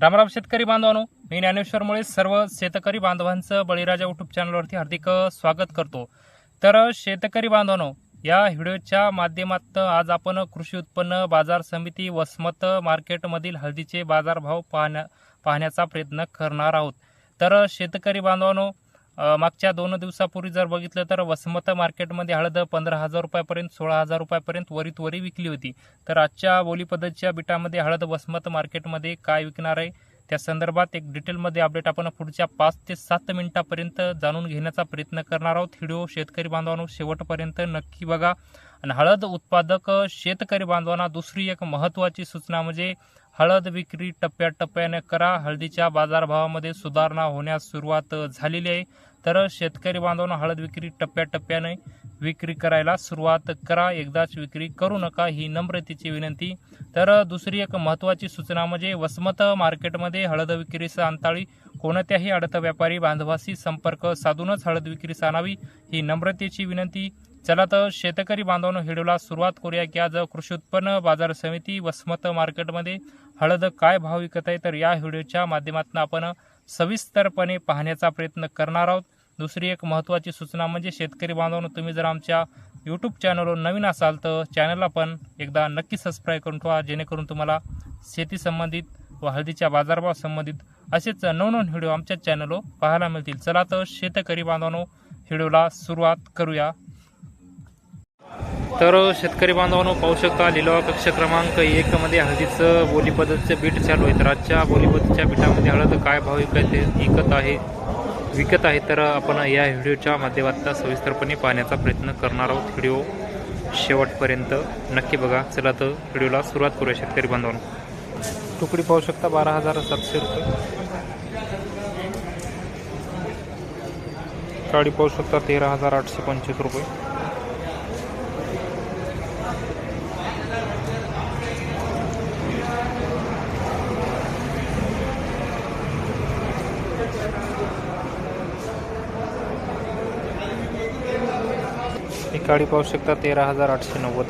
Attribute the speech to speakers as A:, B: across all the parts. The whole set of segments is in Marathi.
A: रामराम शेतकरी बांधवांनो मी ज्ञानेश्वरमुळे सर्व शेतकरी बांधवांचं बळीराजा युट्यूब चॅनलवरती हार्दिक स्वागत करतो. तर शेतकरी बांधवांनो या व्हिडिओच्या माध्यमातून आज आपण कृषी उत्पन्न बाजार समिती वसमत मार्केटमधील हळदीचे बाजारभाव पाहण्या पाहण्याचा प्रयत्न करणार आहोत. तर शेतकरी बांधवांनो मागच्या दोन दिवसापूर्वी जर बघितलं तर वसमत मार्केटमध्ये हळद पंधरा हजार रुपयापर्यंत सोळा हजार रुपयापर्यंत वरीत वरी विकली होती. तर आजच्या बोली पद्धतीच्या बिटामध्ये हळद वसमत मार्केटमध्ये काय विकणार आहे? त्या संदर्भात एक डिटेलमध्ये अपडेट आपण पुढच्या पाच ते सात मिनिटापर्यंत जाणून घेण्याचा प्रयत्न करणार आहोत. व्हिडिओ शेतकरी बांधवांनो शेवटपर्यंत नक्की बघा. आणि हळद उत्पादक शेतकरी बांधवांना दुसरी एक महत्त्वाची सूचना म्हणजे हळद विक्री टप्प्याटप्प्याने करा. हळदीच्या बाजारभावामध्ये सुधारणा होण्यास सुरुवात झालेली आहे. तर शेतकरी बांधवांना हळद विक्री टप्प्याटप्प्याने विक्री करायला सुरुवात करा. एकदाच विक्री करू नका ही नम्रतेची विनंती. तर दुसरी एक महत्त्वाची सूचना म्हणजे वसमत मार्केटमध्ये हळद विक्रीस अंताळी कोणत्याही अडत व्यापारी बांधवाशी संपर्क साधूनच हळद विक्रीस आणावी ही नम्रतेची विनंती. चला तर शेतकरी बांधवांनो व्हिडिओला सुरुवात करूया की आज कृषी उत्पन्न बाजार समिती वसमत मार्केटमध्ये हळद काय भाव विकत आहे तर या व्हिडिओच्या माध्यमातून आपण सविस्तरपणे पाहण्याचा प्रयत्न करणार आहोत. दुसरी एक महत्त्वाची सूचना म्हणजे शेतकरी बांधवांनो तुम्ही जर आमच्या यूट्यूब चॅनलवर नवीन असाल तर चॅनलला पण एकदा नक्की सबस्क्राईब करून ठेवा जेणेकरून तुम्हाला शेती संबंधित व हळदीच्या बाजारभाव संबंधित असेच नवनवीन व्हिडिओ आमच्या चॅनलवर पाहायला मिळतील. चला तर शेतकरी बांधवांनो व्हिडिओला सुरुवात करूया. तर शेतकरी बांधवांनो पाहू शकता लिलावा कक्ष क्रमांक एक मध्ये हळदीचं बोलीपद्धतीचं बीट चालू आहे. तर आजच्या बोलीपद्धतीच्या बीटामध्ये हळद काय भाव विकत विकत आहे विकत आहे तर आपण या व्हिडिओच्या माध्यमात सविस्तरपणे पाहण्याचा प्रयत्न करणार आहोत. व्हिडिओ शेवटपर्यंत नक्की बघा. चला तर व्हिडिओला सुरुवात करूया शेतकरी बांधवांनो. तुकडी पाहू शकता बारा हजार सातशे रुपये. काळी पाहू शकता तेरा हजार आठशे पंचवीस रुपये. ही काळी पाहू शकता तेरा हजार आठशे नव्वद.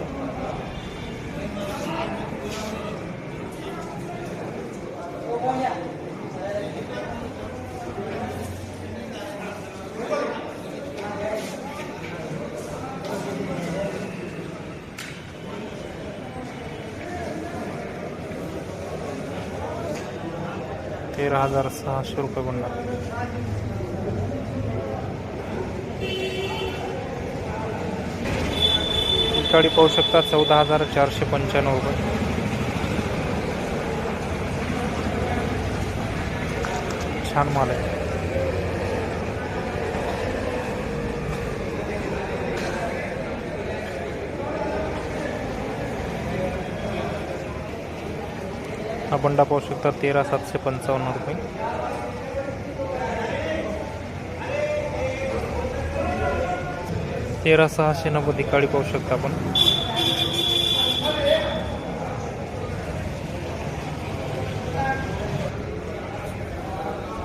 A: तेरा हजार सहाशे रुपये बनणार काळी पाहू शकता चौदा हजार चारशे पंच्याण्णव रुपये. छान माल आहे. हा बंडा पाहू शकता तेरा सातशे पंचावन्न रुपये. तेरा सहाशे नव्वद ही काळी पाहू शकता आपण.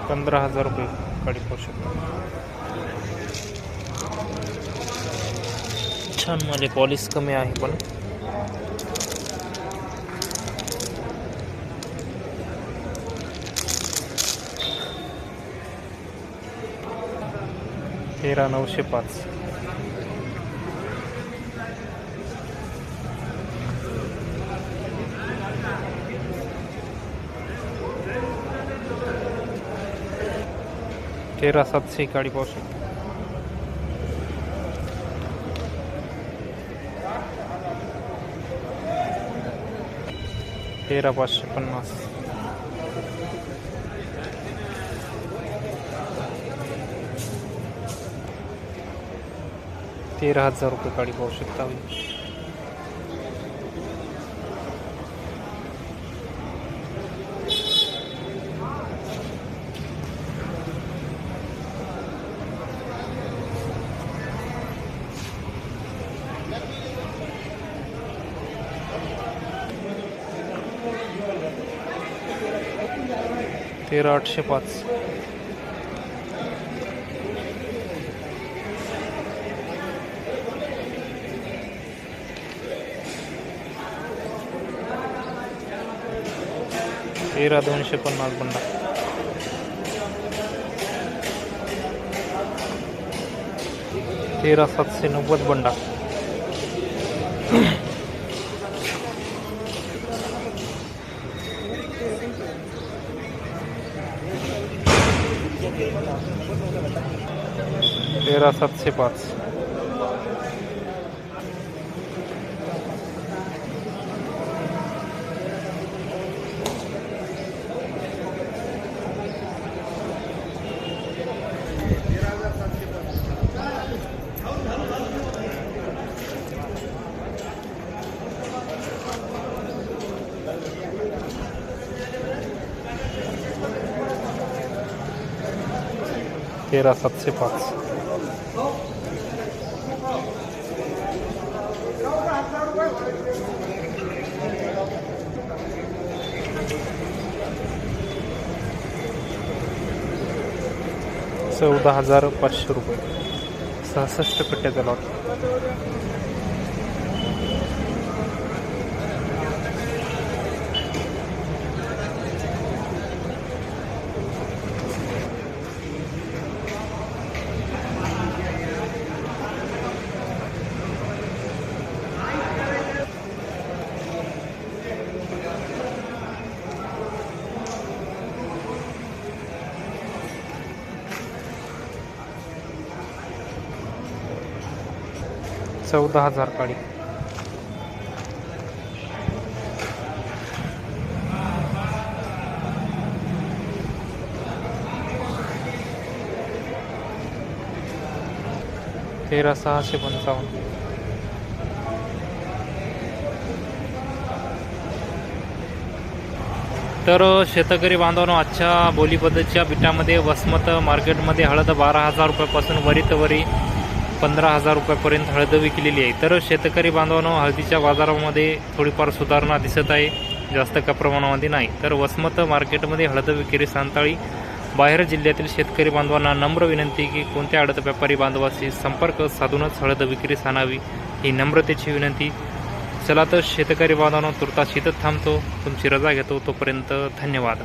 A: पंधरा हजार रुपये काळी पाहू शकता. छानमध्ये पॉलिश कमी आहे पण. तेरा नऊशे पाच. तेरा सातशे गाडी पाहू शकता तेरा पाचशे पन्नास। तेरा हजार रुपये गाडी पाहू शकता तेरा आठशे पाच. तेरा दोनशे पन्नास बंडा. तेरा सातशे नव्वद बंडा. तेरा सातशे पाच. तेरा सबसे पाँच चौदा हज़ार पाचशे रुपये सहसठ कट्ट्याचा लॉट चौदा हजार काळी तेरा सहाशे पंचावन्न. तर शेतकरी बांधवांनो आजच्या बोलीपद्धतीच्या बिटामध्ये वसमत मार्केटमध्ये हळद बारा हजार रुपयापासून वरीत वरी पंधरा हजार रुपयापर्यंत हळद विकलेली आहे. तर शेतकरी बांधवांनो हळदीच्या बाजारामध्ये थोडीफार सुधारणा दिसत आहे. जास्त का प्रमाणामध्ये नाही. तर वसमत मार्केटमध्ये हळद विक्री सांताळी. बाहेर जिल्ह्यातील शेतकरी बांधवांना नम्र विनंती की कोणत्या हळद व्यापारी बांधवाशी संपर्क साधूनच हळद विक्री सांगावी ही नम्रतेची विनंती. चला तर शेतकरी बांधवांनो तुर्ता शीतच थांबतो. तुमची रजा घेतो. तोपर्यंत धन्यवाद.